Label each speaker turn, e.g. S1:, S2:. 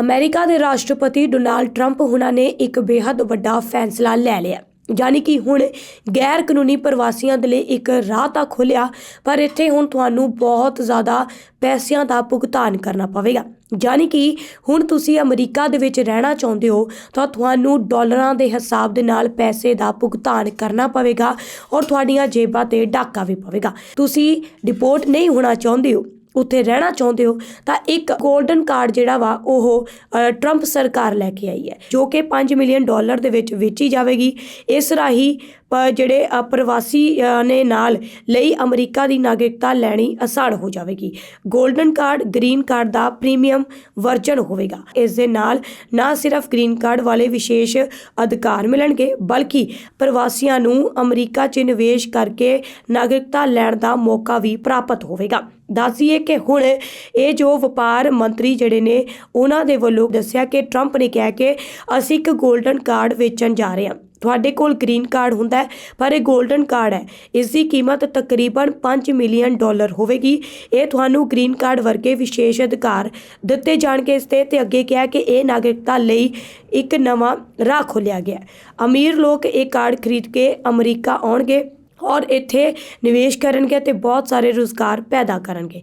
S1: America ਦੇ ਰਾਸ਼ਟਰਪਤੀ Donald Trump ਹੁਣਾਂ ਨੇ ਇੱਕ ਬੇहद ਵੱਡਾ ਫੈਸਲਾ ਲੈ ਲਿਆ। ਯਾਨੀ ਕਿ ਹੁਣ ਗੈਰ ਕਾਨੂੰਨੀ ਪ੍ਰਵਾਸੀਆਂ ਦੇ ਲਈ ਇੱਕ ਰਾਹ ਤਾਂ ਖੁੱਲਿਆ ਪਰ ਇੱਥੇ ਹੁਣ ਤੁਹਾਨੂੰ ਬਹੁਤ ਜ਼ਿਆਦਾ ਪੈਸਿਆਂ ਦਾ ਭੁਗਤਾਨ ਕਰਨਾ ਪਵੇਗਾ। ਯਾਨੀ ਕਿ ਹੁਣ ਤੁਸੀਂ ਅਮਰੀਕਾ ਦੇ ਵਿੱਚ ਰਹਿਣਾ ਚਾਹੁੰਦੇ ਹੋ, ਤਾਂ ਤੁਹਾਨੂੰ ਡਾਲਰਾਂ ਦੇ ਹਿਸਾਬ ਦੇ ਨਾਲ ਪੈਸੇ ਦਾ ਭੁਗਤਾਨ ਕਰਨਾ ਪਵੇਗਾ ਔਰ ਤੁਹਾਡੀਆਂ ਜੇਬਾਂ ਤੇ ਡਾਕਾ ਵੀ ਪਵੇਗਾ। ਤੁਸੀਂ ਡਿਪੋਰਟ ਨਹੀਂ ਹੋਣਾ ਚਾਹੁੰਦੇ ਹੋ। ਉੱਥੇ ਰਹਿਣਾ ਚਾਹੁੰਦੇ ਹੋ ਤਾਂ ਇੱਕ 골ਡਨ ਕਾਰਡ ਜਿਹੜਾ ਵਾ ਉਹ ਅ, ਟਰੰਪ ਸਰਕਾਰ ਲੈ ਕੇ ਆਈ ਹੈ ਜੋ ਕਿ 5 ਮਿਲੀਅਨ ਡਾਲਰ ਦੇ ਵਿੱਚ ਵੇਚੀ ਜਾਵੇਗੀ। ਇਸ ਰਾਹੀਂ ਪ- ਜਿਹੜੇ ਪ੍ਰਵਾਸੀ ਨੇ ਨਾਲ ਲਈ ਅਮਰੀਕਾ ਦੀ ਨਾਗਰਿਕਤਾ ਲੈਣੀ ਆਸਾਨ ਹੋ ਜਾਵੇਗੀ। 골ਡਨ ਕਾਰਡ ਗ੍ਰੀਨ ਕਾਰਡ ਦਾ ਪ੍ਰੀਮੀਅਮ ਵਰਜਨ ਹੋਵੇਗਾ। ਇਸ ਦੇ ਨਾਲ ਨਾ ਸਿਰਫ ਗ੍ਰੀਨ ਕਾਰਡ ਵਾਲੇ ਵਿਸ਼ੇਸ਼ ਅਧਿਕਾਰ ਮਿਲਣਗੇ ਬਲਕਿ ਪ੍ਰਵਾਸੀਆਂ ਨੂੰ ਅਮਰੀਕਾ 'ਚ ਨਿਵੇਸ਼ ਕਰਕੇ ਨਾਗਰਿਕਤਾ ਲੈਣ ਦਾ ਮੌਕਾ ਵੀ ਪ੍ਰਾਪਤ ਹੋਵੇਗਾ। ਦੱਸੀਏ ਕਿ ਹੁਣ ਇਹ ਜੋ ਵਪਾਰ ਮੰਤਰੀ ਜਿਹੜੇ ਨੇ, ਉਹਨਾਂ ਦੇ ਵੱਲੋਂ ਦੱਸਿਆ ਕਿ ਟਰੰਪ ਨੇ ਕਿਹਾ ਕਿ ਅਸੀਂ ਇੱਕ 골ਡਨ ਕਾਰਡ ਵੇਚਣ ਜਾ ਰਹੇ ਹਾਂ। ਤੁਹਾਡੇ ਕੋਲ ਗ੍ਰੀਨ ਕਾਰਡ ਹੁੰਦਾ ਹੈ, ਪਰ ਇਹ 골ਡਨ ਕਾਰਡ ਹੈ। ਇਸ ਦੀ ਕੀਮਤ ਤਕਰੀਬਨ 5 ਮਿਲੀਅਨ ਡਾਲਰ ਹੋਵੇਗੀ। ਇਹ ਤੁਹਾਨੂੰ ਗ੍ਰੀਨ ਕਾਰਡ ਵਰਗੇ ਵਿਸ਼ੇਸ਼ ਅਧਿਕਾਰ ਦਿੱਤੇ ਜਾਣਗੇ ਇਸ ਤੇ ਤੇ ਅੱਗੇ ਕਿਹਾ ਕਿ ਇਹ ਨਾਗਰਿਕਤਾ ਲਈ ਇੱਕ ਨਵਾਂ ਰਾਹ ਖੋਲ੍ਹਿਆ ਗਿਆ ਅਮੀਰ ਲੋਕ ਇਹ ਕਾਰਡ ਖਰੀਦ ਕੇ ਅਮਰੀਕਾ ਆਉਣਗੇ। ਔਰ ਇੱਥੇ ਨਿਵੇਸ਼ ਕਰਨਗੇ ਤੇ ਬਹੁਤ ਸਾਰੇ ਰੁਜ਼ਗਾਰ ਪੈਦਾ ਕਰਨਗੇ।